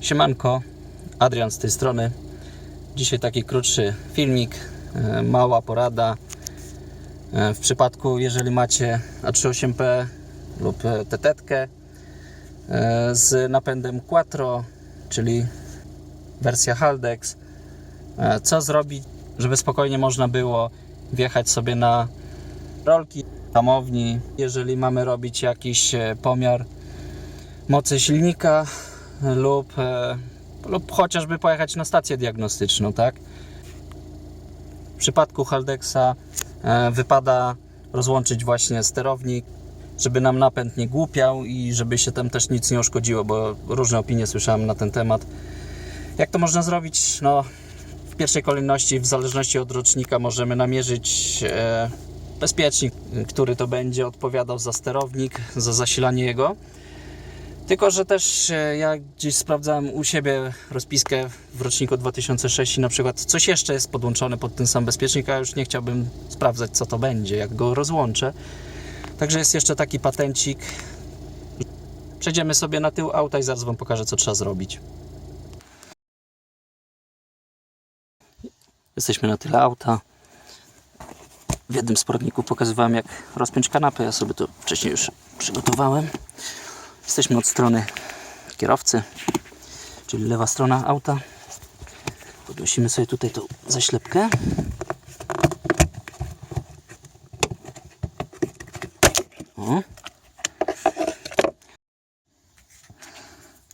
Siemanko, Adrian z tej strony. Dzisiaj taki krótszy filmik, e, mała porada. E, W przypadku, jeżeli macie A38P lub e, TT z napędem Quattro, czyli wersja Haldex, co zrobić, żeby spokojnie można było wjechać sobie na rolki hamowni, jeżeli mamy robić jakiś pomiar mocy silnika lub, e, lub chociażby pojechać na stację diagnostyczną, tak? W przypadku Haldexa e, wypada rozłączyć właśnie sterownik, żeby nam napęd nie głupiał i żeby się tam też nic nie uszkodziło, bo różne opinie słyszałem na ten temat. Jak to można zrobić? No, w pierwszej kolejności, w zależności od rocznika, możemy namierzyć e, bezpiecznik, który to będzie odpowiadał za sterownik, za zasilanie jego. Tylko, że też e, ja gdzieś sprawdzałem u siebie rozpiskę w roczniku 2006 i na przykład coś jeszcze jest podłączone pod ten sam bezpiecznik, a już nie chciałbym sprawdzać co to będzie, jak go rozłączę. Także jest jeszcze taki patencik. Przejdziemy sobie na tył auta i zaraz Wam pokażę co trzeba zrobić. Jesteśmy na tyle auta. W jednym z poradników pokazywałem jak rozpiąć kanapę. Ja sobie to wcześniej już przygotowałem. Jesteśmy od strony kierowcy, czyli lewa strona auta. Podnosimy sobie tutaj tą zaślepkę. O.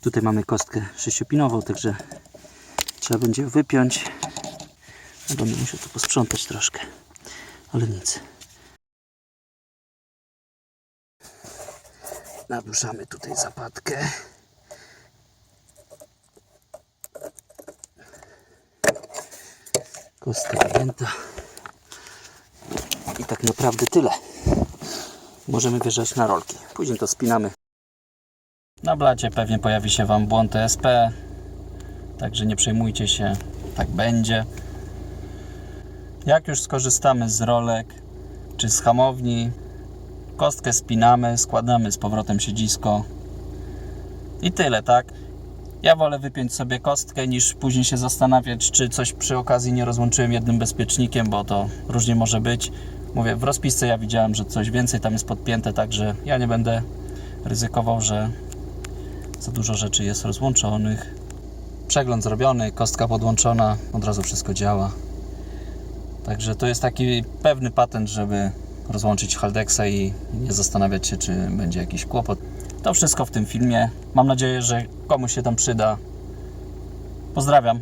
Tutaj mamy kostkę sześciopinową, także trzeba będzie wypiąć. No będę musiał tu posprzątać troszkę, ale nic. Naduszamy tutaj zapadkę. Kostka wyjęta. I tak naprawdę tyle. Możemy wjeżdżać na rolki. Później to spinamy. Na blacie pewnie pojawi się Wam błąd ESP. Także nie przejmujcie się. Tak będzie. Jak już skorzystamy z rolek czy z hamowni, kostkę spinamy, składamy z powrotem siedzisko i tyle, tak? Ja wolę wypiąć sobie kostkę niż później się zastanawiać, czy coś przy okazji nie rozłączyłem jednym bezpiecznikiem, bo to różnie może być. Mówię, w rozpisce ja widziałem, że coś więcej tam jest podpięte, także ja nie będę ryzykował, że za dużo rzeczy jest rozłączonych. Przegląd zrobiony, kostka podłączona, od razu wszystko działa. Także to jest taki pewny patent, żeby rozłączyć Haldexa i nie zastanawiać się, czy będzie jakiś kłopot. To wszystko w tym filmie. Mam nadzieję, że komuś się tam przyda. Pozdrawiam.